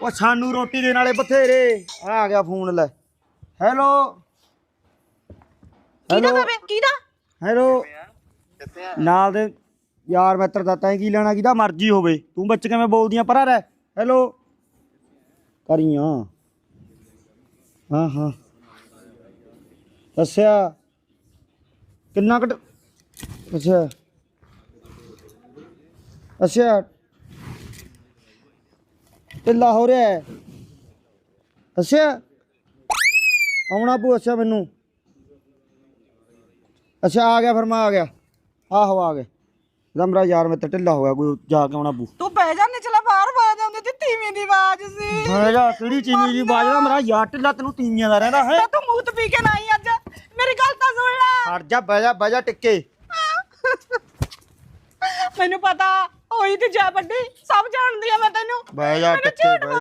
ਉਹ ਸਾਨੂੰ ਰੋਟੀ ਦੇਣ ਵਾਲੇ ਬਥੇਰੇ। ਆ ਆ ਗਿਆ ਫੋਨ ਲੈ। ਹੈਲੋ। ਕਿਹਦਾ ਹੈਲੋ। ਬੇਬੇ? ਕਿਹਦਾ ਹੈਲੋ। ਨਾਲ ਦੇ ਯਾਰ ਮਿੱਤਰ ਦਾ ਤੈਂ ਕੀ ਲੈਣਾ ਕਿਹਦਾ ਮਰਜ਼ੀ ਹੋਵੇ। ਤੂੰ ਬੱਚ ਕਿਵੇਂ ਬੋਲਦੀਆਂ ਪਰਾਂ ਰਹਿ। ਹੈਲੋ। ਕਰੀਆਂ। ਹਾਂ ਹਾਂ। ਦੱਸਿਆ। ਕਿੰਨਾ ਕਟ ਅੱਛਾ ਅੱਛਾ ਢਿੱਲਾ ਹੋ ਰਿਹਾ ਹੈ। ਅੱਛਾ। ਆਉਣਾ ਪੂ ਅੱਛਾ ਮੈਨੂੰ। ਅੱਛਾ ਆ ਗਿਆ ਫਿਰ ਮੈਂ ਆ ਗਿਆ। ਆਹੋ ਆ ਗਿਆ ਇਹਦਾ ਮੇਰਾ ਯਾਰ ਮਿੱਤਰ ਢਿੱਲਾ ਹੋ ਗਿਆ ਕੋਈ ਜਾ ਕੇ ਆਉਣਾ ਪੂ ਤੂੰ ਬਹਿ ਜਾ ਨਿਚਲਾ ਬਾਹਰ ਆਵਾਜ਼ ਆਉਂਦੀ ਤੇ ਤੀਵੀਂ ਦੀ ਆਵਾਜ਼ ਸੀ। ਮੈਂ ਜਾ ਕਿਹੜੀ ਚੀਨੀ ਦੀ ਬਾਜਦਾ ਮੇਰਾ ਯਾਰ ਢਿੱਲਾ ਤੈਨੂੰ ਤੀਵੀਆਂ ਦਾ ਰਹਿੰਦਾ ਹੈ। ਤੇ ਤੂੰ ਮੂਤ ਪੀ ਕੇ ਨਾ ਆਈ ਅੱਜ। ਮੇਰੀ ਗੱਲ ਤਾਂ ਸੁਣ ਲੈ। ਹਟ ਜਾ ਬਹਿ ਜਾ ਬਹਿ ਜਾ ਟਿੱਕੇ। ਮੈਨੂੰ ਪਤਾ ਹੋਈ ਤੇ ਜਾ ਵੱਡੀ ਸਭ ਜਾਣਦੀ ਆ ਮੈਂ ਬਹਿ ਜਾ ਬਹਿ